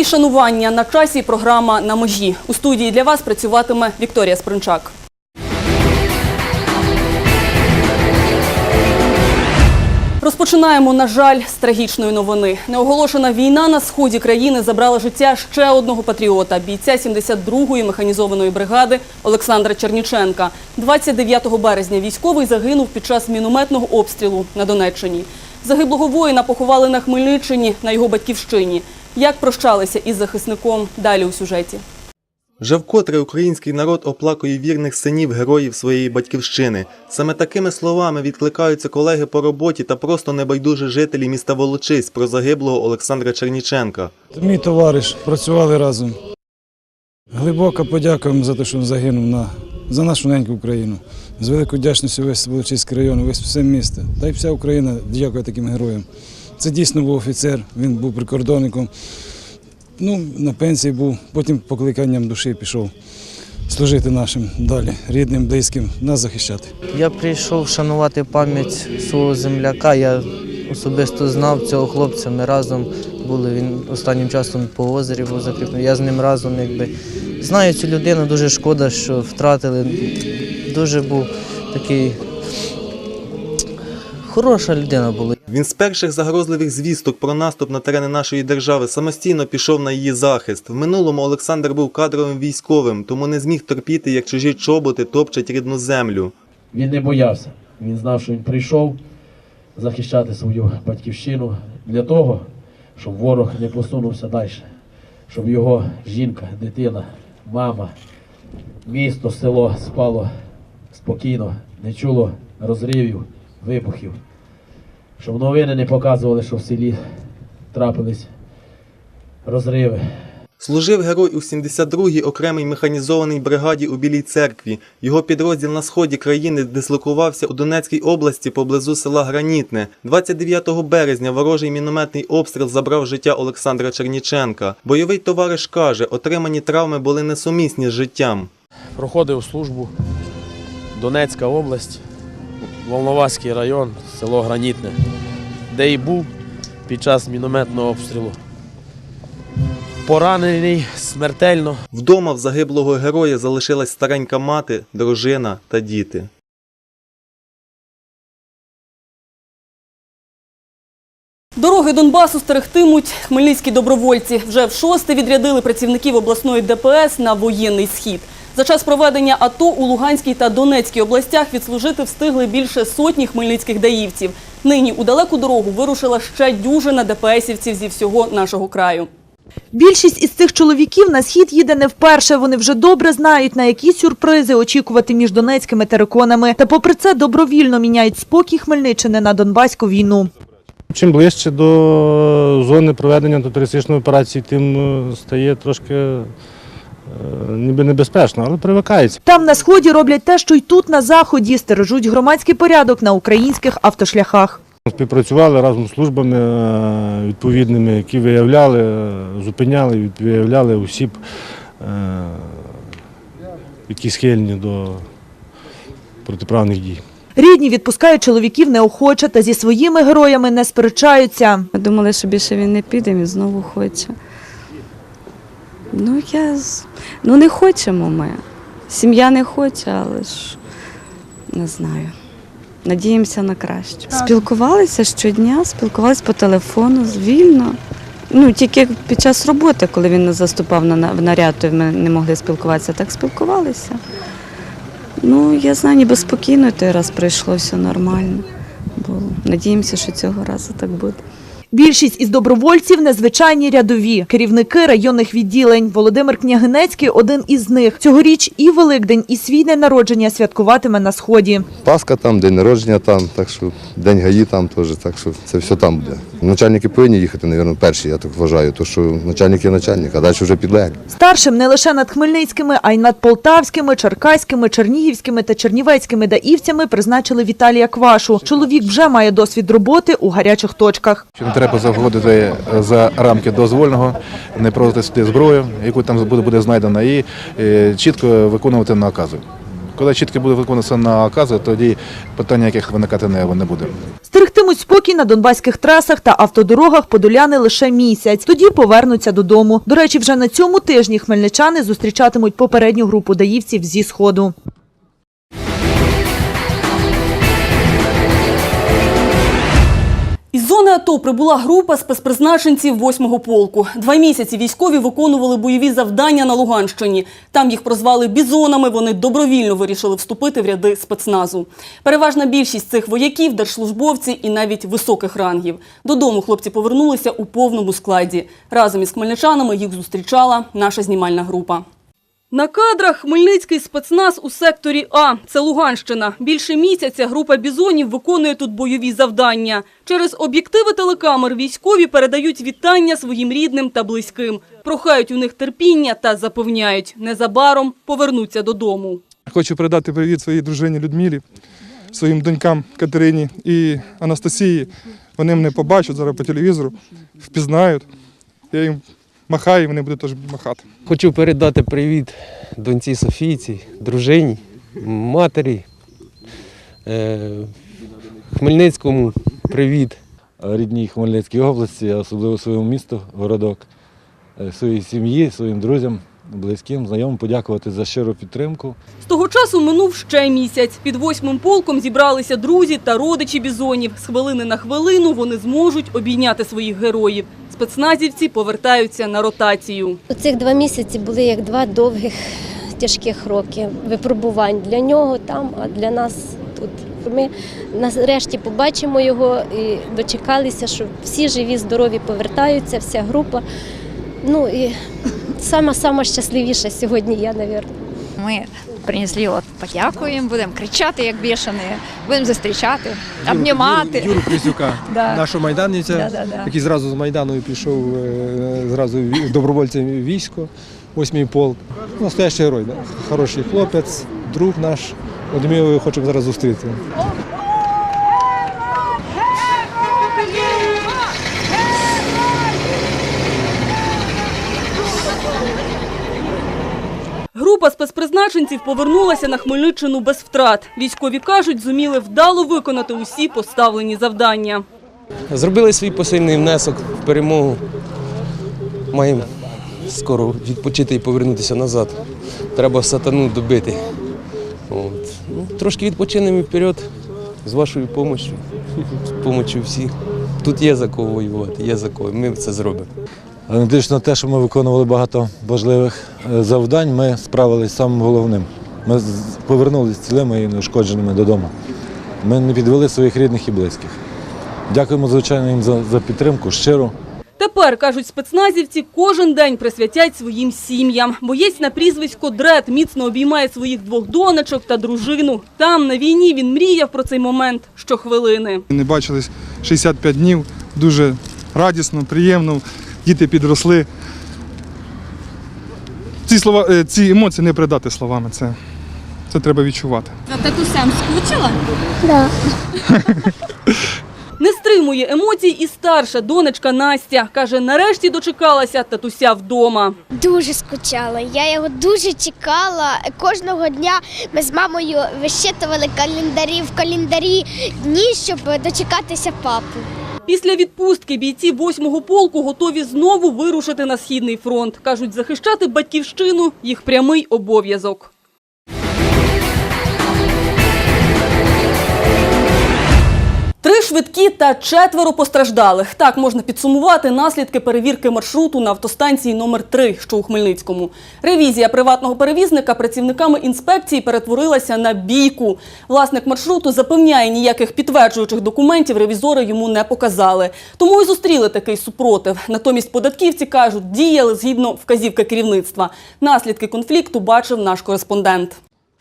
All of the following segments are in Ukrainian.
Мої шанування на часі. Програма на межі. У студії для вас працюватиме Вікторія Спринчак. Розпочинаємо, на жаль, з трагічної новини. Неоголошена війна на сході країни забрала життя ще одного патріота, бійця 72-ї механізованої бригади Олександра Черніченка. 29 березня військовий загинув під час мінометного обстрілу на Донеччині. Загиблого воїна поховали на Хмельниччині на його батьківщині. Як прощалися із захисником? Далі у сюжеті. Вже вкотре український народ оплакує вірних синів героїв своєї батьківщини. Саме такими словами відкликаються колеги по роботі та просто небайдужі жителі міста Волочиськ про загиблого Олександра Черніченка. Мій товариш, працювали разом. Глибока подяка йому за те, що він загинув на, за нашу неньку Україну. З великою вдячністю весь Волочиський район, весь все місто. Та й вся Україна дякує таким героям. Це дійсно був офіцер, він був прикордонником. Ну, на пенсії був, потім покликанням душі пішов служити нашим далі, рідним, близьким, нас захищати. Я прийшов шанувати пам'ять свого земляка. Я особисто знав цього хлопця. Ми разом були. Він останнім часом по озері був закріплений. Я з ним разом якби знаю цю людину. Дуже шкода, що втратили. Дуже був такий хороша людина була. Він з перших загрозливих звісток про наступ на терени нашої держави самостійно пішов на її захист. В минулому Олександр був кадровим військовим, тому не зміг терпіти, як чужі чоботи топчать рідну землю. Він не боявся. Він знав, що він прийшов захищати свою батьківщину для того, щоб ворог не посунувся далі, щоб його жінка, дитина, мама, місто, село спало спокійно, не чуло розривів, вибухів, щоб новини не показували, що в селі трапились розриви. Служив герой у 72-й окремій механізованій бригаді у Білій церкві. Його підрозділ на сході країни дислокувався у Донецькій області поблизу села Гранітне. 29 березня ворожий мінометний обстріл забрав життя Олександра Черніченка. Бойовий товариш каже, отримані травми були несумісні з життям. проходив службу Донецька область, Волноваський район, село Гранітне, де і був під час мінометного обстрілу. Поранений смертельно. Вдома в загиблого героя залишилась старенька мати, дружина та діти. Дороги Донбасу стерегтимуть хмельницькі добровольці. Вже в шосте відрядили працівників обласної ДПС на воєнний схід. За час проведення АТО у Луганській та Донецькій областях відслужити встигли більше сотні хмельницьких даївців. Нині у далеку дорогу вирушила ще дюжина ДПСівців зі всього нашого краю. Більшість із цих чоловіків на схід їде не вперше. Вони вже добре знають, на які сюрпризи очікувати між донецькими териконами. Та попри це добровільно міняють спокій Хмельниччини на Донбаську війну. Чим ближче до зони проведення антитерористичної операції, тим е, стає трошки ніби небезпечно, але привикається. Там на сході роблять те, що й тут на заході стережуть громадський порядок на українських автошляхах. Співпрацювали разом з службами е, відповідними, які виявляли, е, зупиняли, виявляли осіб, е, які схильні до протиправних дій. Рідні відпускають чоловіків неохоче та зі своїми героями не сперечаються. Ми думали, що більше він не піде, він знову хоче. Ну, я ну не хочемо ми. Сім'я не хоче, але ж не знаю. Надіємося на краще. Спілкувалися щодня, спілкувалися по телефону вільно. Ну, тільки під час роботи, коли він не заступав на на- в наряд, то ми не могли спілкуватися, так спілкувалися. Ну, я знаю, ніби спокійно той раз пройшло все нормально. Було. Надіємося, що цього разу так буде. Більшість із добровольців незвичайні рядові, керівники районних відділень. Володимир Княгинецький один із них. Цьогоріч і Великдень, і свій день народження святкуватиме на сході. Пасха там, день народження там, так що день гаї там теж, так що це все там буде. Начальники повинні їхати, мабуть, перші, я так вважаю, то що начальник є начальник, а далі вже підлеглі. Старшим не лише над хмельницькими, а й над полтавськими, черкаськими, чернігівськими та чернівецькими даївцями призначили Віталія Квашу. Чоловік вже має досвід роботи у гарячих точках. Треба заходити е, за рамки дозвольного, не проводити сюди зброю, яку там буде, буде знайдена, і е, чітко виконувати накази. Коли чітко буде виконуватися накази, тоді питання, яких виникати не буде. Стерегтимуть спокій на донбаських трасах та автодорогах подоляни лише місяць. Тоді повернуться додому. До речі, вже на цьому тижні хмельничани зустрічатимуть попередню групу даївців зі сходу. Зони АТО прибула група спецпризначенців 8-го полку. Два місяці військові виконували бойові завдання на Луганщині. Там їх прозвали бізонами. Вони добровільно вирішили вступити в ряди спецназу. Переважна більшість цих вояків держслужбовці і навіть високих рангів. Додому хлопці повернулися у повному складі. Разом із хмельничанами їх зустрічала наша знімальна група. На кадрах Хмельницький спецназ у секторі А. Це Луганщина. Більше місяця група бізонів виконує тут бойові завдання. Через об'єктиви телекамер військові передають вітання своїм рідним та близьким. Прохають у них терпіння та запевняють, незабаром повернуться додому. Хочу передати привіт своїй дружині Людмилі, своїм донькам Катерині і Анастасії. Вони мене побачать зараз по телевізору, впізнають. Я їм махаю, і вони будуть теж махати. Хочу передати привіт доньці Софійці, дружині, матері, е, Хмельницькому привіт. рідній Хмельницькій області, а особливо своєму місту, городок, е, своїй сім'ї, своїм друзям, близьким, знайомим подякувати за щиру підтримку. З того часу минув ще місяць. Під восьмим полком зібралися друзі та родичі бізонів. З хвилини на хвилину вони зможуть обійняти своїх героїв. Спецназівці повертаються на ротацію. Цих два місяці були як два довгих тяжких роки випробувань для нього там, а для нас тут. Ми нарешті побачимо його і дочекалися, що всі живі, здорові повертаються, вся група. Ну і сама сама щасливіша сьогодні я, мабуть. Ми принесли от подякуємо, будемо кричати як бішані, будемо зустрічати, обнімати. Юру Крисюка, Да. нашого майданівця, Да, да, да. який зразу з Майдану пішов е, зразу ві- добровольцем в військо, восьмий полк. Настоящий герой, да? хороший хлопець, друг наш. От ми його хочемо зараз зустріти. Група спецпризначенців повернулася на Хмельниччину без втрат. Військові кажуть, зуміли вдало виконати усі поставлені завдання. Зробили свій посильний внесок в перемогу. Маємо скоро відпочити і повернутися назад. Треба сатану добити. От. Ну, трошки відпочинемо і вперед з вашою допомогою, з допомогою всіх. Тут є за кого воювати, є за кого. Ми це зробимо. Дивлячись на те, що ми виконували багато важливих е, завдань, ми справилися з самим головним. Ми повернулися цілими і неушкодженими додому. Ми не підвели своїх рідних і близьких. Дякуємо, звичайно, їм за, за підтримку, щиро. Тепер, кажуть спецназівці, кожен день присвятять своїм сім'ям. Боєць на прізвисько Дред міцно обіймає своїх двох донечок та дружину. Там, на війні, він мріяв про цей момент щохвилини. Не бачились 65 днів, дуже радісно, приємно. Діти підросли. Ці слова, е, ці емоції не передати словами. Це, це треба відчувати. За татусем скучила? Да. Не стримує емоцій і старша донечка Настя. Каже, нарешті дочекалася татуся вдома. Дуже скучала. Я його дуже чекала. Кожного дня ми з мамою вищитували календарі в календарі дні, щоб дочекатися папи. Після відпустки бійці 8-го полку готові знову вирушити на Східний фронт. Кажуть, захищати батьківщину – їх прямий обов'язок. Три швидкі та четверо постраждалих. Так можна підсумувати наслідки перевірки маршруту на автостанції номер 3 що у Хмельницькому. Ревізія приватного перевізника працівниками інспекції перетворилася на бійку. Власник маршруту запевняє, ніяких підтверджуючих документів ревізори йому не показали. Тому і зустріли такий супротив. Натомість податківці кажуть, діяли згідно вказівки керівництва. Наслідки конфлікту бачив наш кореспондент.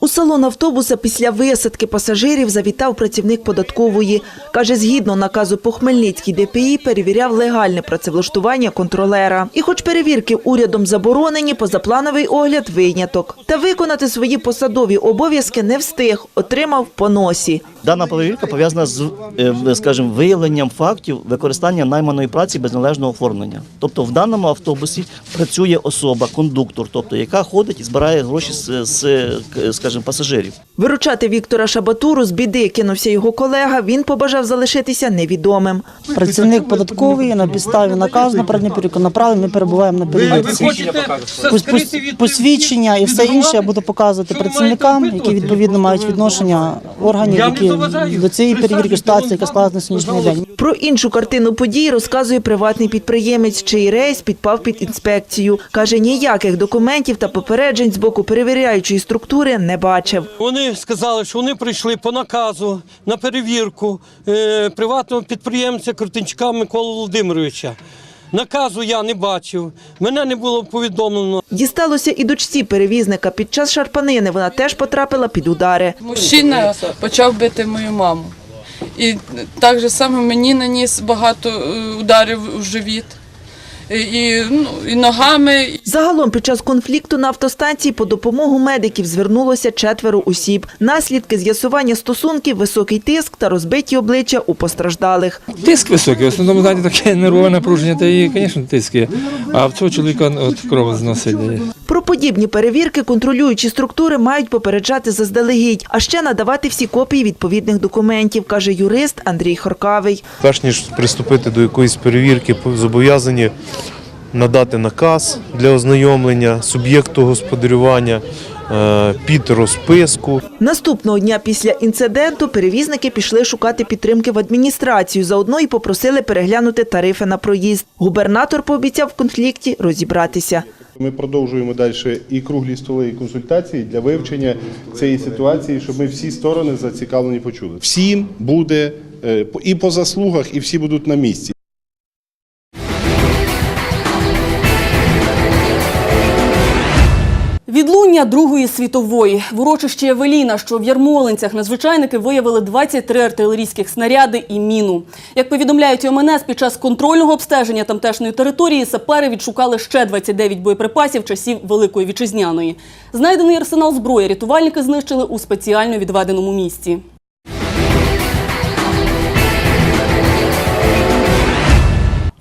У салон автобуса після висадки пасажирів завітав працівник податкової. Каже, згідно наказу по Хмельницькій ДПІ перевіряв легальне працевлаштування контролера. І хоч перевірки урядом заборонені, позаплановий огляд виняток. Та виконати свої посадові обов'язки не встиг, отримав по носі. Дана перевірка пов'язана з, е, скажімо, виявленням фактів використання найманої праці без належного оформлення. Тобто в даному автобусі працює особа, кондуктор, тобто яка ходить і збирає гроші з, з скажімо, пасажирів. Виручати Віктора Шабатуру з біди кинувся його колега. Він побажав залишитися невідомим. Працівник податковий на підставі наказу на передню направив, ми перебуваємо на перевірці. Пос- пос- Посвідчення і все інше я буду показувати працівникам, які відповідно мають відношення органів, які до цієї перевірки ситуації, яка склалась на сьогоднішній день. Про іншу картину подій розказує приватний підприємець, чий рейс підпав під інспекцію. Каже, ніяких документів та попереджень з боку перевіряючої структури не бачив. Вони сказали, що вони прийшли по наказу на перевірку е, приватного підприємця Крутенчука Миколи Володимировича. Наказу я не бачив, мене не було повідомлено. Дісталося і дочці перевізника. Під час шарпанини вона теж потрапила під удари. Мужчина почав бити мою маму. І так же саме мені наніс багато е, ударів у живіт. І, ну, і ногами. Загалом під час конфлікту на автостанції по допомогу медиків звернулося четверо осіб. Наслідки з'ясування стосунків, високий тиск та розбиті обличчя у постраждалих. Тиск високий, в основному знаєте, таке нервове напруження, та і, звісно, тиск є. А в цього чоловіка от кров зносить. Про подібні перевірки контролюючі структури мають попереджати заздалегідь, а ще надавати всі копії відповідних документів, каже юрист Андрій Хоркавий. Перш ніж приступити до якоїсь перевірки, зобов'язані надати наказ для ознайомлення суб'єкту господарювання е, під розписку. Наступного дня після інциденту перевізники пішли шукати підтримки в адміністрацію. Заодно і попросили переглянути тарифи на проїзд. Губернатор пообіцяв в конфлікті розібратися. Ми продовжуємо далі і круглі столи, і консультації для вивчення цієї ситуації, щоб ми всі сторони зацікавлені почули. Всім буде е, і по заслугах, і всі будуть на місці. Відлуння Другої світової в урочищі Евеліна, що в Ярмолинцях, надзвичайники виявили 23 артилерійських снаряди і міну. Як повідомляють ОМНС, під час контрольного обстеження тамтешньої території сапери відшукали ще 29 боєприпасів часів Великої Вітчизняної. Знайдений арсенал зброї рятувальники знищили у спеціально відведеному місці.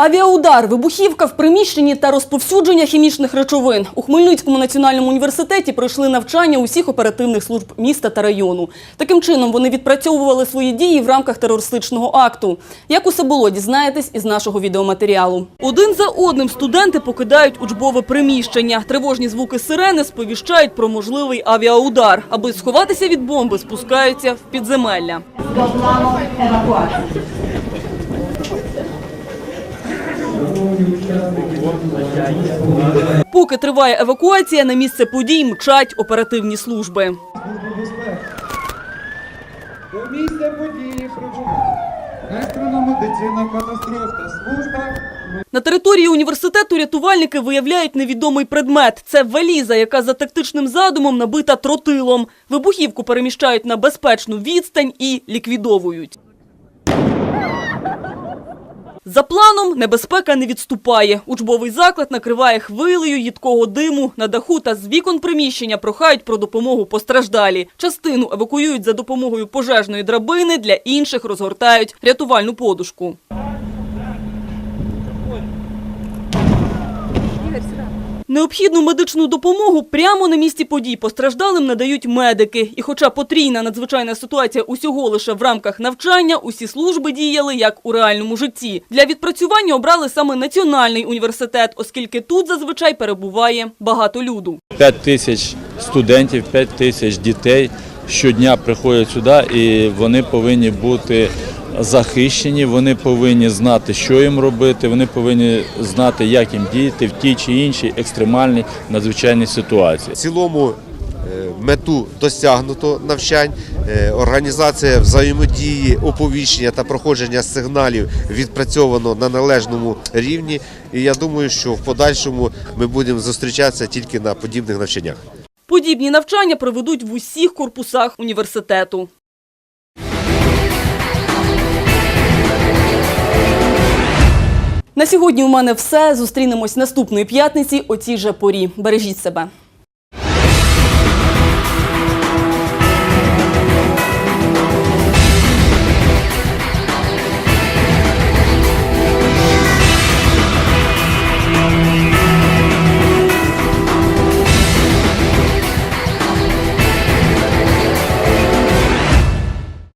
Авіаудар, вибухівка в приміщенні та розповсюдження хімічних речовин. У Хмельницькому національному університеті пройшли навчання усіх оперативних служб міста та району. Таким чином вони відпрацьовували свої дії в рамках терористичного акту. Як усе було, дізнаєтесь із нашого відеоматеріалу. Один за одним студенти покидають учбове приміщення. Тривожні звуки сирени сповіщають про можливий авіаудар. Аби сховатися від бомби, спускаються в підземелля. Поки триває евакуація, на місце подій мчать оперативні служби. До місця події медицина катастроф та служба. На території університету рятувальники виявляють невідомий предмет. Це валіза, яка за тактичним задумом набита тротилом. Вибухівку переміщають на безпечну відстань і ліквідовують. За планом небезпека не відступає. Учбовий заклад накриває хвилею їдкого диму. На даху та з вікон приміщення прохають про допомогу постраждалі. Частину евакуюють за допомогою пожежної драбини, для інших розгортають рятувальну подушку. Необхідну медичну допомогу прямо на місці подій постраждалим надають медики. І хоча потрійна надзвичайна ситуація усього лише в рамках навчання, усі служби діяли як у реальному житті. Для відпрацювання обрали саме національний університет, оскільки тут зазвичай перебуває багато люду. 5 тисяч студентів, 5 тисяч дітей щодня приходять сюди, і вони повинні бути захищені, вони повинні знати, що їм робити, вони повинні знати, як їм діяти в тій чи іншій екстремальній надзвичайній ситуації. В цілому е, мету досягнуто навчань, Е, організація взаємодії, оповіщення та проходження сигналів відпрацьовано на належному рівні. І я думаю, що в подальшому ми будемо зустрічатися тільки на подібних навчаннях. Подібні навчання проведуть в усіх корпусах університету. На сьогодні у мене все. Зустрінемось наступної п'ятниці о цій же порі. Бережіть себе.